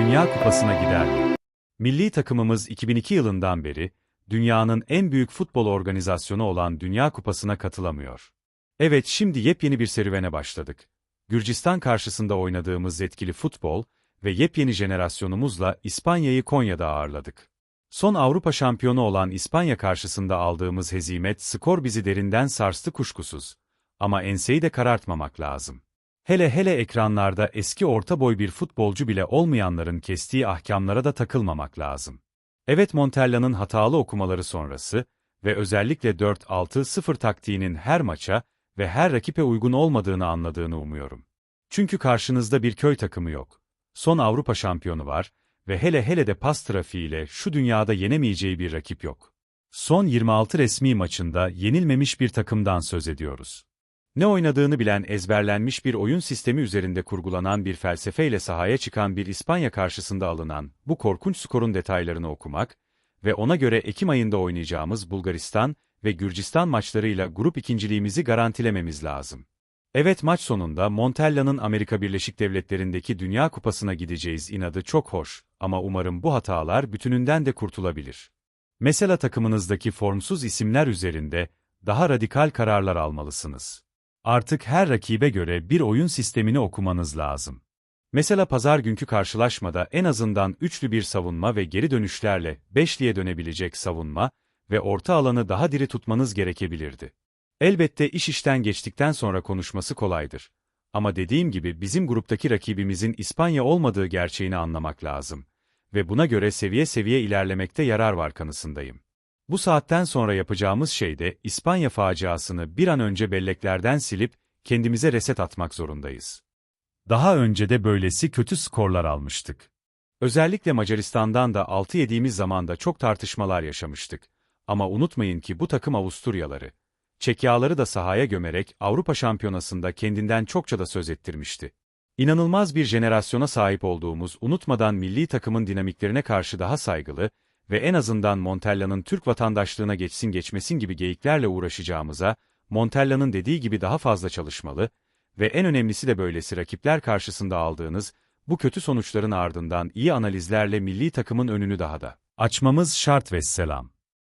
Dünya Kupası'na gider mi? Milli takımımız 2002 yılından beri, dünyanın en büyük futbol organizasyonu olan Dünya Kupası'na katılamıyor. Evet şimdi yepyeni bir serüvene başladık. Gürcistan karşısında oynadığımız etkili futbol ve yepyeni jenerasyonumuzla İspanya'yı Konya'da ağırladık. Son Avrupa şampiyonu olan İspanya karşısında aldığımız hezimet skor bizi derinden sarstı kuşkusuz. Ama enseyi de karartmamak lazım. Hele hele ekranlarda eski orta boy bir futbolcu bile olmayanların kestiği ahkamlara da takılmamak lazım. Evet Montella'nın hatalı okumaları sonrası ve özellikle 4-6-0 taktiğinin her maça ve her rakibe uygun olmadığını anladığını umuyorum. Çünkü karşınızda bir köy takımı yok. Son Avrupa şampiyonu var ve hele hele de pas trafiğiyle şu dünyada yenemeyeceği bir rakip yok. Son 26 resmi maçında yenilmemiş bir takımdan söz ediyoruz. Ne oynadığını bilen ezberlenmiş bir oyun sistemi üzerinde kurgulanan bir felsefeyle sahaya çıkan bir İspanya karşısında alınan bu korkunç skorun detaylarını okumak ve ona göre Ekim ayında oynayacağımız Bulgaristan ve Gürcistan maçlarıyla grup ikinciliğimizi garantilememiz lazım. Evet maç sonunda Montella'nın Amerika Birleşik Devletleri'ndeki Dünya Kupası'na gideceğiz inadı çok hoş ama umarım bu hatalar bütününden de kurtulabilir. Mesela takımınızdaki formsuz isimler üzerinde daha radikal kararlar almalısınız. Artık her rakibe göre bir oyun sistemini okumanız lazım. Mesela pazar günkü karşılaşmada en azından üçlü bir savunma ve geri dönüşlerle beşliye dönebilecek savunma ve orta alanı daha diri tutmanız gerekebilirdi. Elbette iş işten geçtikten sonra konuşması kolaydır. Ama dediğim gibi bizim gruptaki rakibimizin İspanya olmadığı gerçeğini anlamak lazım. Ve buna göre seviye seviye ilerlemekte yarar var kanısındayım. Bu saatten sonra yapacağımız şey de İspanya faciasını bir an önce belleklerden silip kendimize reset atmak zorundayız. Daha önce de böylesi kötü skorlar almıştık. Özellikle Macaristan'dan da 6 yediğimiz zamanda çok tartışmalar yaşamıştık. Ama unutmayın ki bu takım Avusturyaları. Çekyaları da sahaya gömerek Avrupa Şampiyonası'nda kendinden çokça da söz ettirmişti. İnanılmaz bir jenerasyona sahip olduğumuz unutmadan milli takımın dinamiklerine karşı daha saygılı ve en azından Montella'nın Türk vatandaşlığına geçsin geçmesin gibi geyiklerle uğraşacağımıza, Montella'nın dediği gibi daha fazla çalışmalı ve en önemlisi de böylesi rakipler karşısında aldığınız bu kötü sonuçların ardından iyi analizlerle milli takımın önünü daha da açmamız şart ve selam.